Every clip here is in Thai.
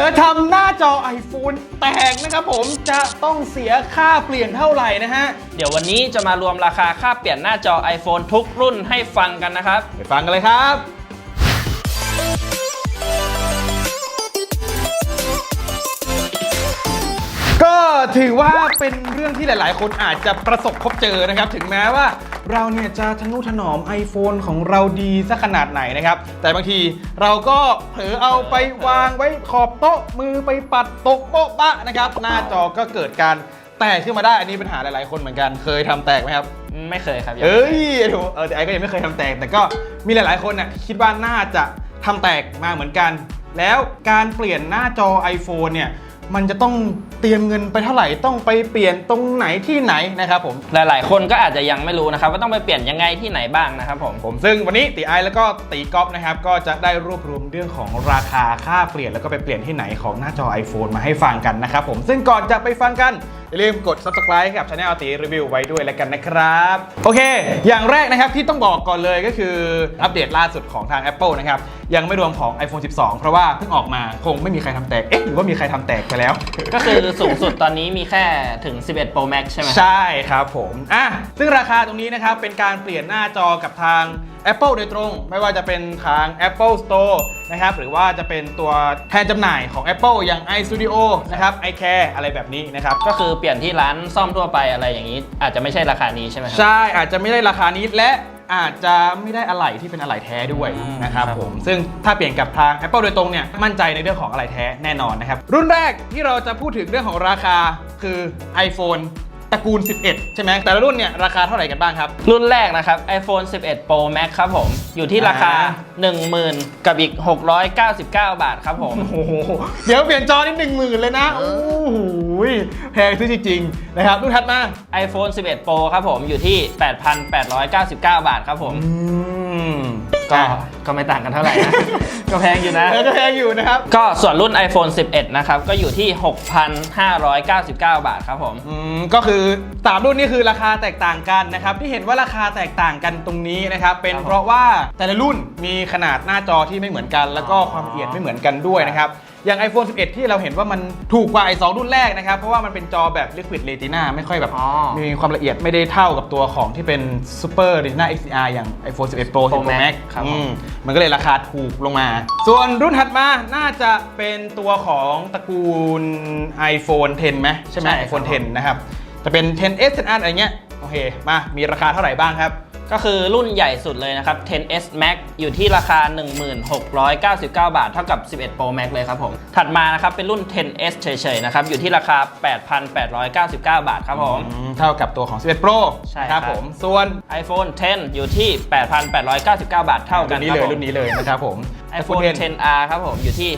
อทำหน้าจอ iPhone แตกนะครับผมจะต้องเสียค่าเปลี่ยนเท่าไหร่นะฮะ เดี๋ยววันนี้จะมารวมราคาค่าเปลี่ยนหน้าจอ iPhone ทุกรุ่นให้ฟังกันนะครับ ไปฟังกันเลยครับ ก็ถือว่าเป็นเรื่องที่หลาย ๆ คนอาจจะประสบพบเจอนะครับ ถึงแม้ว่า เราเนี่ยจะทนุถนอม iPhone ของเราดีสักขนาดไหนนะครับ แต่บางทีเราก็เผลอเอาไปวางไว้ขอบโต๊ะมือไปปัดตกโป๊ะปะนะครับ หน้าจอก็เกิดการแตกขึ้นมาได้อันนี้ปัญหาหลายๆคนเหมือนกันเคยทำแตกไหมครับ ไม่เคยครับยังเอ้ยเดี๋ยวเออแต่ไอ้ก็ยังไม่เคยทำแตก แต่ก็มีหลายๆคนน่ะคิดว่าน่าจะทำแตกมาเหมือนกัน แล้วการเปลี่ยนหน้าจอ iPhone เนี่ย มันจะต้องเตรียมเงินไปเท่าไหร่ต้องไปเปลี่ยนตรงไหนที่ไหนนะครับผมหลาย ๆ คนก็อาจจะยังไม่รู้นะครับว่าต้องไปเปลี่ยนยังไงที่ไหนบ้างนะครับผมผมซึ่งวันนี้ตีไอแล้วก็ตีก๊อฟนะครับก็จะได้รวบรวมเรื่องของราคาค่าเปลี่ยนแล้วก็ไปเปลี่ยนที่ไหนของหน้าจอ iPhone มาให้ฟังกันนะครับผมซึ่งก่อนจะไปฟังกัน อย่าลืมกด subscribe กับช anel ตีรีวิวไว้ด้วยแล้วกันนะครับ โอเค อย่างแรกนะครับที่ต้องบอกก่อนเลยก็คืออัปเดตล่าสุดของทาง Apple นะครับ ยังไม่รวมของ iPhone 12 เพราะว่าเพิ่งออกมาคงไม่มีใครทำแตก เอ๊ะหรือว่ามีใครทำแตกไปแล้ว ก็คือสูงสุดตอนนี้มีแค่ถึง 11 Pro Max ใช่ไหมครับใช่ครับผม อะ ซึ่งราคาตรงนี้นะครับ เป็นการเปลี่ยนหน้าจอกับทาง Apple โดยตรง ไม่ว่าจะเป็นทาง Apple Store นะครับหรือว่าจะเป็นตัวแทนจำหน่ายของ Apple อย่าง iStudio นะครับ iCare อะไรแบบนี้นะครับ ก็คือเปลี่ยนที่ร้านซ่อมทั่วไปอะไรอย่างนี้ อาจจะไม่ใช่ราคานี้ใช่ไหมครับ ใช่อาจจะไม่ได้ราคานี้และอาจจะไม่ได้อะไหล่ที่เป็นอะไหล่แท้ด้วยอืมนะครับครับผผมม ซึ่งถ้าเปลี่ยนกับทาง Apple โดยตรงเนี่ยมั่นใจในเรื่องของอะไหล่แท้แน่นอนนะครับ รุ่นแรกที่เราจะพูดถึงเรื่องของราคาคือ iPhone ตระกูล 11 ใช่ไหมแต่ละรุ่นเนี่ยราคาเท่าไหร่กันบ้างครับ รุ่นแรกนะครับ iPhone 11 Pro Max ครับผม อยู่ที่ราคาอ่า10,000 กับอีก 699 บาทครับผม โอ้โหเดี๋ยวเปลี่ยนจอนี่หนึ่งหมื่นเลยนะ โอ้โหแพงซื้อจริงๆนะครับรุ่นถัดมา iPhone 11 Pro ครับผม อยู่ที่ 8,899 บาทครับผม อืม ก็ก็ไม่ต่างกันเท่าไหร่นะ ก็แพงอยู่นะเออก็แพงอยู่นะครับ ก็ส่วนรุ่น iPhone 11 นะครับ ก็อยู่ที่ 6,599 บาทครับผม อืม ก็คือสามรุ่นนี้คือราคาแตกต่างกันนะครับ ที่เห็นว่าราคาแตกต่างกันตรงนี้นะครับ เป็นครับผมเพราะว่าแต่ละรุ่นมีขนาดหน้าจอที่ไม่เหมือนกัน แล้วก็อ๋อความละเอียดไม่เหมือนกันด้วยนะครับอย่าง iPhone 11 ที่เราเห็นว่ามันถูกกว่าไอ้สองรุ่นแรกนะครับ เพราะว่ามันเป็นจอแบบ Liquid Retina ไม่ค่อยแบบอ๋อ มีความละเอียดไม่ได้เท่ากับตัวของที่เป็น Super Retina XDR อย่าง iPhone 11 Pro 11 Pro Max ครับผม อืมมันก็เลยราคาถูกลงมา ส่วนรุ่นถัดมาน่าจะเป็นตัวของตระกูล iPhone 10ไหมใช่ไหม ใช่ครับ iPhone 10 นะครับ จะเป็น 10s 10อะไรเงี้ย โอเค มา มีราคาเท่าไหร่บ้างครับ ก็คือรุ่นใหญ่สุดเลยนะครับ 10s Max อยู่ที่ราคา 1699 บาท เท่ากับ 11 Pro Max เลยครับผม ถัดมานะครับเป็นรุ่น 10s เฉยๆนะครับอยู่ที่ราคา 8,899 บาทครับผม อืมเท่ากับตัวของ 11 Pro ใช่นะคครัรับบผมส่วน iPhone 10 อยู่ที่ 8,899 บาทเท่ากัรุ่นนนี้คเลรับยผม รุ่นนี้เลยนะครับผม iPhone 10R ครับผมอยู่ที่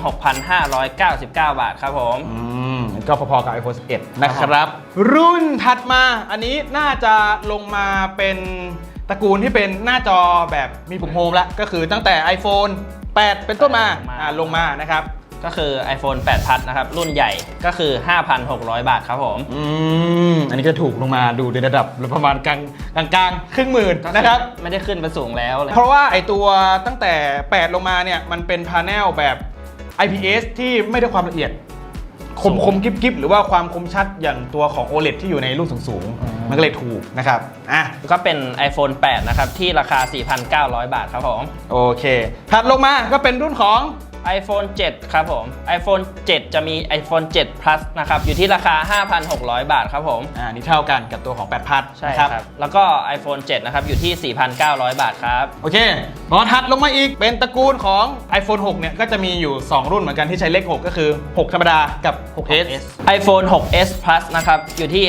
6,599 บาทครับผม อืมก็พอๆกับ iPhone 11 นะครับ รุ่นถัดมาอันนี้น่าจะลงมาเป็น ตระกูลที่เป็นหน้าจอแบบมีปุ่มโฮมแล้วก็คือตั้งแต่ iPhone 8 เป็นต้นมาลงมาอ่าลงมานะครับ ก็คือ iPhone 8 Plus นะครับ รุ่นใหญ่ก็คือ 5,600 บาทครับผม อืมอันนี้ก็ถูกลงมาดูในระดับประมาณกลางกลางกลางๆครึ่งหมื่นนะครับ ไม่ได้ขึ้นไปสูงแล้วเลยเพราะว่าไอตัวตั้งแต่ 8 ลงมาเนี่ย มันเป็นพาเนลแบบ IPS ที่ไม่ได้ความละเอียด คมสูงคมกริบกริบหรือว่าความคมชัดอย่างตัวของ OLED ที่อยู่ในรุ่นสูงอืมๆมันก็เลยถูกนะครับอะก็เป็น iPhone 8 นะครับ ที่ราคา 4,900 บาทครับผม โอเคถัดลงมาก็เป็นรุ่นของ iPhone 7 ครับผม iPhone 7 จะมี iPhone 7 Plus นะครับ อยู่ที่ราคา 5,600 บาทครับผม อ่านี่เท่ากันกับตัวของ8พัดใช่ครับ แล้วก็ iPhone 7 นะครับ อยู่ที่ 4,900 บาทครับ โอเคพอถัดลงมาอีก เป็นตระกูลของ iPhone 6 เนี่ย ก็จะมีอยู่ 2 รุ่นเหมือนกันที่ใช้เลข 6 ก็คือ 6 ธรรมดา กับ 6s iPhone 6s Plus นะครับ อยู่ที่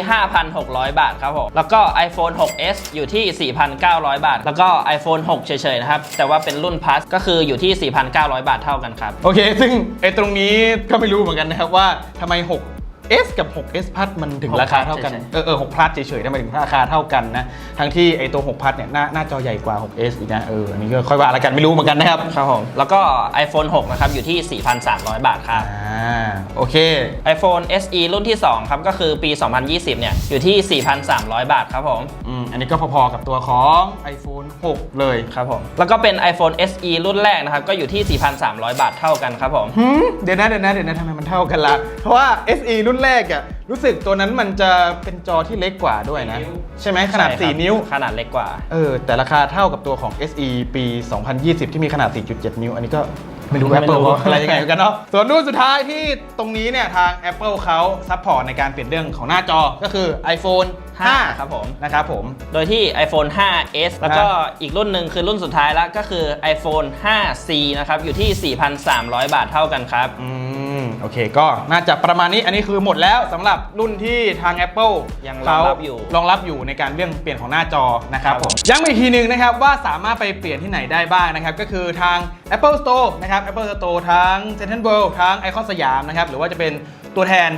5,600 บาทครับผม แล้วก็ iPhone 6s อยู่ที่ 4,900 บาท แล้วก็ iPhone 6 เฉยๆ นะครับ แต่ว่าเป็นรุ่น Plus ก็คืออยู่ที่ 4,900 บาทเท่ากันครับโอเค ซึ่งไอ้ตรงนี้ก็ไม่รู้เหมือนกันนะครับว่าทำไม 6 6s กับ 6s Plus มันถึง6ราคาเท่ากันเฉยๆเออเออ6 Plus เฉยๆทำไมถึงราคาเท่ากันนะ ทั้งที่ไอตัว6 Plus เนี่ยหน้าหน้าจอใหญ่กว่า 6s อีกนะ เอออันนี้ก็ค่อยว่าอะไรกันไม่รู้เหมือนกันนะครับ ครับผมแล้วก็ iPhone 6 นะครับ อยู่ที่ 4,300 บาทครับ อ่า โอเค iPhone SE รุ่นที่ 2 ครับ ก็คือปี 2020 เนี่ย อยู่ที่ 4,300 บาทครับผม อืม อันนี้ก็พอๆกับตัวของ iPhone 6 เลยครับผม แล้วก็เป็น iPhone SE รุ่นแรกนะครับ ก็อยู่ที่ 4,300 บาทเท่ากันครับผม หืมเดี๋ยวนะเดี๋ยวนะเดี๋ยวนะทำไมมันเท่ากันละเพราะว่า SE รุ่นแรกอะรู้สึกตัวนั้นมันจะเป็นจอที่เล็กกว่าด้วยนะ ใช่ไหมขนาด ใช่ครับ4 นิ้วขนาดเล็กกว่า เออแต่ราคาเท่ากับตัวของ SE ปี 2020 ที่มีขนาด 4.7 นิ้ว อันนี้ก็ไม่รู้ ไม่ Apple รู้อะไรยังไงเหมือนกันเนาะส่วนรุ่นสุดท้ายที่ตรงนี้เนี่ยทาง Apple เขาซัพพอร์ตในการเปลี่ยนเรื่องของหน้าจอก็คือ iPhone 5ครับผม นะครับผม โดยที่ iPhone 5s แล้วก็อีกรุ่นหนึ่งคือรุ่นสุดท้ายแล้วก็คือ iPhone 5c นะครับ อยู่ที่ 4,300 บาทเท่ากันครับ อืม โอเค ก็น่าจะประมาณนี้อันนี้คือหมดแล้วสำหรับรุ่นที่ทาง Apple ยังเขารองรับอยู่รองรับอยู่ในการเรื่องเปลี่ยนของหน้าจอนะครับครับผผม มย้ำอีกทีหนึ่งนะครับว่าสามารถไปเปลี่ยนที่ไหนได้บ้างนะครับ ก็คือทาง Apple Store นะครับ Apple Store ทั้ง Central World ทั้งไอคอนสยามนะครับ หรือว่าจะเป็นตัวแทน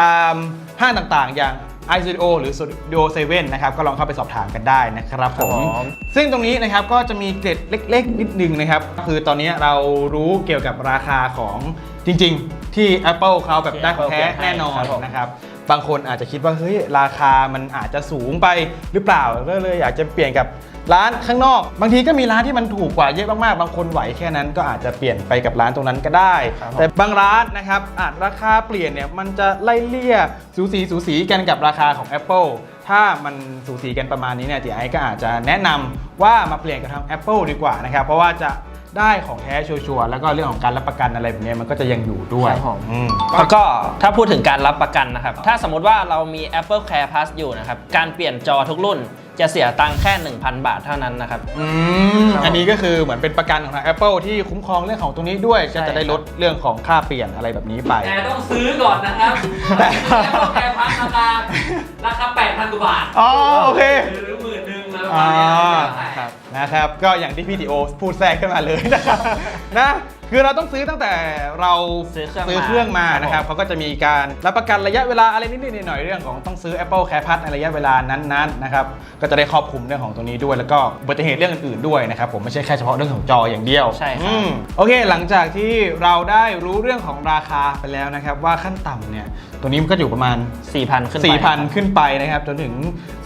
ตามห้างต่างๆ อย่าง iStudio หรือ Studio 7นะครับ ก็ลองเข้าไปสอบถามกันได้นะครับผม ครับผม ซึ่งตรงนี้นะครับก็จะมีเกร็ดเล็ก ๆ นิดนึงนะครับ คือตอนนี้เรารู้เกี่ยวกับราคาของ จริงๆ ที่ Apple เขาแบบที่ได้ของ Apple แท้เปลี่ยนให้แน่นอนครับผมนะครับบางคนอาจจะคิดว่าเฮ้ยราคามันอาจจะสูงไปหรือเปล่าก็เลยอยากจะเปลี่ยนกับร้านข้างนอก บางทีก็มีร้านที่มันถูกกว่าเยอะมากๆ บางคนไหวแค่นั้นก็อาจจะเปลี่ยนไปกับร้านตรงนั้นก็ได้ครับผมแต่บางร้านนะครับอาจราคาเปลี่ยนเนี่ยมันจะไล่เลี่ยสูสีสูสีกันกับราคาของ Apple ถ้ามันสูสีกันประมาณนี้เนี่ยจีไอก็อาจจะแนะนำว่ามาเปลี่ยนกับทาง Apple ดีกว่านะครับเพราะว่าจะ ได้ของแท้ชัวร์ๆแล้วก็เรื่องของการรับประกันอะไรแบบเนี้ยมันก็จะยังอยู่ด้วยครับผม อืม แล้วก็ถ้าพูดถึงการรับประกันนะครับ ถ้าสมมติว่าเรามี Apple Care Plus อยู่นะครับ การเปลี่ยนจอทุกรุ่นจะเสียตังค์แค่ 1,000 บาทเท่านั้นนะครับ อืมครับอันนี้ก็คือเหมือนเป็นประกันของทาง Apple ที่คุ้มครองเรื่องของตรงนี้ด้วยใช่ก็จะได้ลดเรื่องของค่าเปลี่ยนอะไรแบบนี้ไป แต่ต้องซื้อก่อนนะครับแต่แล้วก็แค่พักราคาราคา8,000กว่าบาทอ๋อโอเค หรือหมื่นหนึ่งแล้วอ่าแต่ครับ นะครับก็อย่างที่พี่ทีโอพูดแทรกขึ้นมาเลยนะครับนะคือเราต้องซื้อตั้งแต่เราซื้อเครื่องซื้อเครื่องมามานะครับครับผมเขาก็จะมีการรับประกันระยะเวลาอะไรนิดๆหน่อยๆเรื่องของต้องซื้อ Apple Care Plus ในระยะเวลานั้นๆนะครับก็จะได้ครอบคลุมเรื่องของตรงนี้ด้วยแล้วก็อุบัติเหตุเรื่องอื่นๆด้วยนะครับผมไม่ใช่แค่เฉพาะเรื่องของจออย่างเดียวใช่ครับ อืมโอเค หลังจากที่เราได้รู้เรื่องของราคาไปแล้วนะครับว่าขั้นต่ำเนี่ย ตัวนี้มันก็อยู่ประมาณ 4,000 ขึ้นไป 4,000 ขึ้นไปนะครับ จนถึง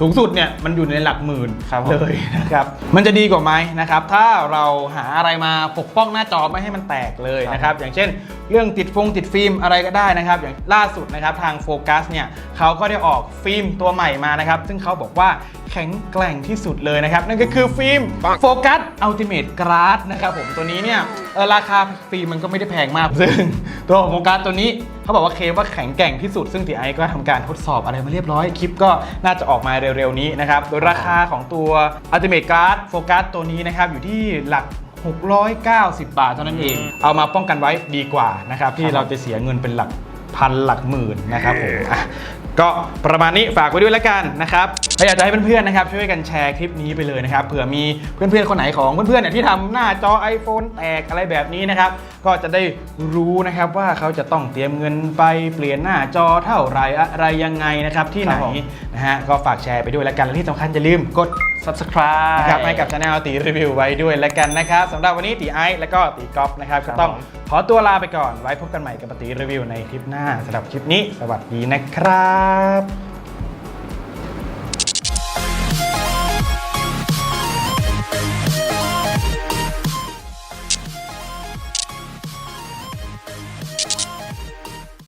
สูงสุดเนี่ยมันอยู่ในหลักหมื่นครับผม เลยนะครับ มันจะดีกว่าไหมนะครับ ถ้าเราหาอะไรมาปกป้องหน้าจอไม่ให้มันแตกเลยนะครับ อย่างเช่น เรื่องติดฟงติดฟิล์มอะไรก็ได้นะครับอย่างล่าสุดนะครับทางโฟกัสเนี่ยเขาก็ได้ออกฟิล์มตัวใหม่มานะครับซึ่งเขาบอกว่าแข็งแกร่งที่สุดเลยนะครับนั่นก็คือฟิล์มโฟกัสอัลติเม e กราสนะครับผมตัวนี้เนี่ยราคาฟิล์มมันก็ไม่ได้แพงมากซึ่งตัวโฟกัสตัวนี้เขาบอกว่าเคว่าแข็งแกร่งที่สุด ซึ่งทีไอก็ทำการทดสอบอะไรมาเรียบร้อย คลิปก็น่าจะออกมาเร็วๆนี้นะครับ โดยราคาของตัวอัลติเม e กราสโฟกัสตัวนี้นะครับ อยู่ที่หลัก 690 บาทเท่านั้นเอง เอามาป้องกันไว้ดีกว่านะครับที่เราจะเสียเงินเป็นหลักพันหลักหมื่นนะครับผมอะก็ประมาณนี้ฝากไว้ด้วยแล้วกันนะครับ ถ้าอยากจะให้เพื่อนๆนะครับช่วยกันแชร์คลิปนี้ไปเลยนะครับเผื่อมีเพื่อนๆคนไหนของเพื่อนๆเนี่ยที่ทำหน้าจอ iPhone แตกอะไรแบบนี้นะครับก็จะได้รู้นะครับว่าเขาจะต้องเตรียมเงินไปเปลี่ยนหน้าจอเท่าไหรอะไรยังไงนะครับที่ไหนครับผมนะฮะก็ฝากแชร์ไปด้วยแล้วกันและที่สำคัญอย่าลืมกด subscribe นะครับให้กับช anel ตีรีวิวไว้ด้วยแล้วกันนะครับสำหรับวันนี้ตีไอซ์และก็ตีกอล์ฟนะครับครัก็บต้องผมขอตัวลาไปก่อนไว้พบกันใหม่กับตีรีวิวในคลิปหน้าสำหรับคลิปนี้ สวัสดีนะครับ